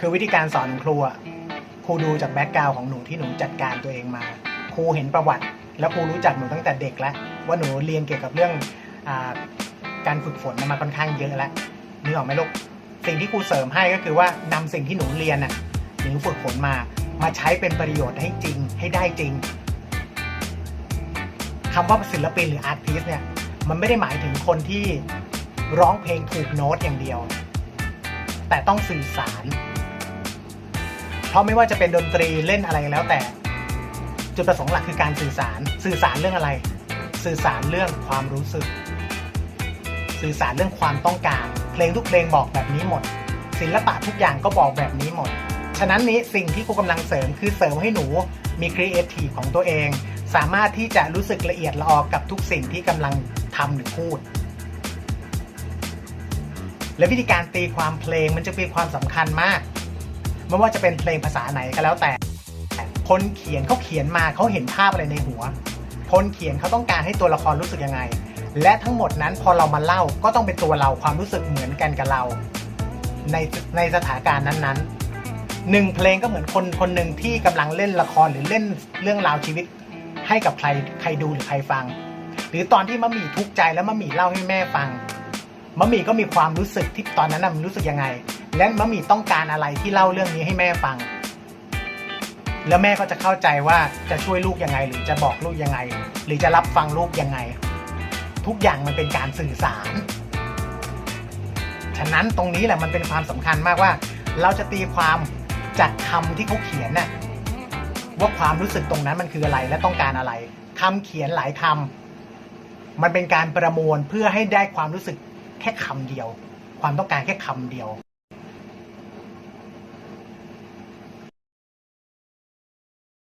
คือวิธีการสอนของครูอะครูดูจากแบ็กกราวของหนูที่หนูจัดการตัวเองมา ครูเห็นประวัติ แล้วครูรู้จักหนูตั้งแต่เด็กแล้ว ว่าหนูเรียนเกี่ยวกับเรื่องอการฝึกฝนมาค่อนข้างเยอะแล้วนึกออกไหมลูกสิ่งที่ครูเสริมให้ก็คือว่านำสิ่งที่หนูเรียนน่ะหนูฝึกฝนมามาใช้เป็นประโยชน์ให้จริงให้ได้จริงคำว่าศิลปินหรืออาร์ติสเนี่ยมันไม่ได้หมายถึงคนที่ร้องเพลงถูกโน้ตอย่างเดียว แต่ต้องสื่อสาร ราะไม่ว่าจะเป็นดนตรีเล่นอะไรแล้วแต่ จุดประสงค์หลักคือการสื่อสาร สื่อสารเรื่องอะไร สื่อสารเรื่องความรู้สึก สื่อสารเรื่องความต้องการ เพลงทุกเพลงบอกแบบนี้หมด ศิลปะทุกอย่างก็บอกแบบนี้หมด ฉะนั้นนี้สิ่งที่ครูกำลังเสริมคือเสริมให้หนูมีครีเอทีฟของตัวเอง สามารถที่จะรู้สึกละเอียดละออกับทุกสิ่งที่กำลังทำหรือพูดและวิธีการตีความเพลงมันจะมีความสำคัญมาก ไม่ว่าจะเป็นเพลงภาษาไหนก็แล้วแต่ คนเขียนเขาเขียนมาเขาเห็นภาพอะไรในหัว คนเขียนเขาต้องการให้ตัวละครรู้สึกยังไง และทั้งหมดนั้นพอเรามาเล่าก็ต้องเป็นตัวเราความรู้สึกเหมือนกันกับเรา ในในสถานการณ์นั้นๆหนึ่งเพลงก็เหมือนคนคนหนึ่งที่กำลังเล่นละครหรือเล่นเรื่องราวชีวิต ให้กับใครใครดูหรือใครฟัง หรือตอนที่มะหมี่ทุกข์ใจแล้วมะหมี่เล่าให้แม่ฟังมะหมี่ก็มีความรู้สึกที่ตอนนั้นมันรู้สึกยังไง และมะหมี่ต้องการอะไรที่เล่าเรื่องนี้ให้แม่ฟัง แล้วแม่ก็จะเข้าใจว่าจะช่วยลูกยังไง หรือจะบอกลูกยังไง หรือจะรับฟังลูกยังไง ทุกอย่างมันเป็นการสื่อสาร ฉะนั้นตรงนี้แหละมันเป็นความสำคัญมากว่า เราจะตีความจากคำที่เขาเขียนน่ะว่าความรู้สึกตรงนั้นมันคืออะไรและต้องการอะไรคำเขียนหลายคำมันเป็นการประมวลเพื่อให้ได้ความรู้สึกแค่คำเดียว ความต้องการแค่คำเดียว